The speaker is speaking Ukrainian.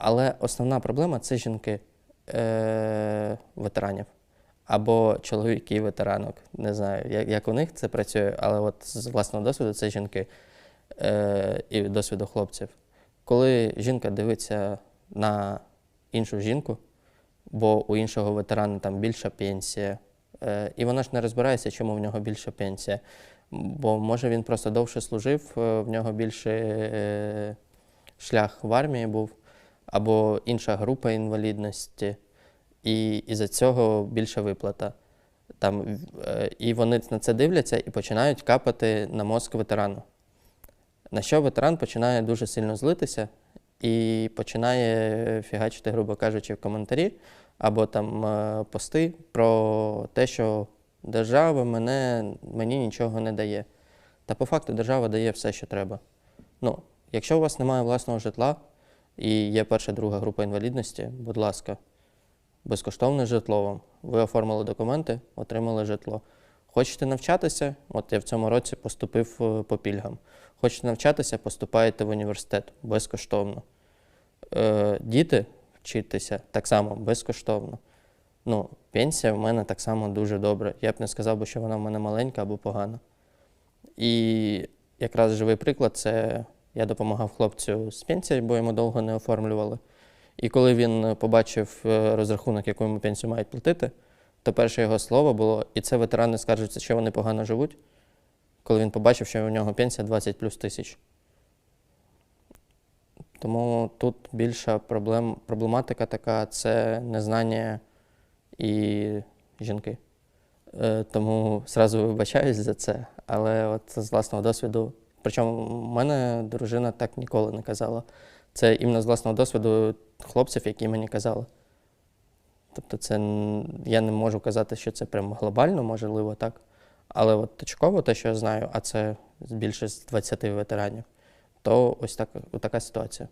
Але основна проблема це жінки е, ветеранів або чоловіки ветеранок. Не знаю, як, як у них це працює, але от з власного досвіду це жінки е, і досвіду хлопців. Коли жінка дивиться на іншу жінку, бо у іншого ветерана там більша пенсія, е, і вона ж не розбирається, чому в нього більша пенсія. Бо може він просто довше служив, е, в нього більше е, шлях в армії був, або інша група інвалідності, і із-за цього більша виплата. Там, е, і вони на це дивляться і починають капати на мозк ветерану. На що ветеран починає дуже сильно злитися і починає фігачити, грубо кажучи, в коментарі або там е, пости про те, що держава мене, мені нічого не дає. Та по факту держава дає все, що треба. Ну, якщо у вас немає власного житла і є перша друга група інвалідності, будь ласка, безкоштовне житло вам. Ви оформили документи, отримали житло. Хочете навчатися? От я в цьому році поступив е, по пільгам. Хочете навчатися, поступаєте в університет безкоштовно. Е, діти вчитися так само безкоштовно. Ну, пенсія в мене так само дуже добра. Я б не сказав що вона в мене маленька або погана. І якраз живий приклад це я допомагав хлопцю з пенсією, бо йому довго не оформлювали. І коли він побачив е, розрахунок, яку йому пенсію мають платити, то перше його слово було, і це ветерани скаржаться, що вони погано живуть, коли він побачив, що у нього пенсія 20 плюс тисяч. Тому тут більша проблем, проблематика така це незнання і жінки. Е, тому зразу вибачаюсь за це. Але от з власного досвіду, причому в мене дружина так ніколи не казала. Це іменно з власного досвіду хлопців, які мені казали. Тобто, це я не можу казати, що це прям глобально, можливо, так. Але от точково те, що я знаю, а це більше з 20 ветеранів, то ось так, така ситуація.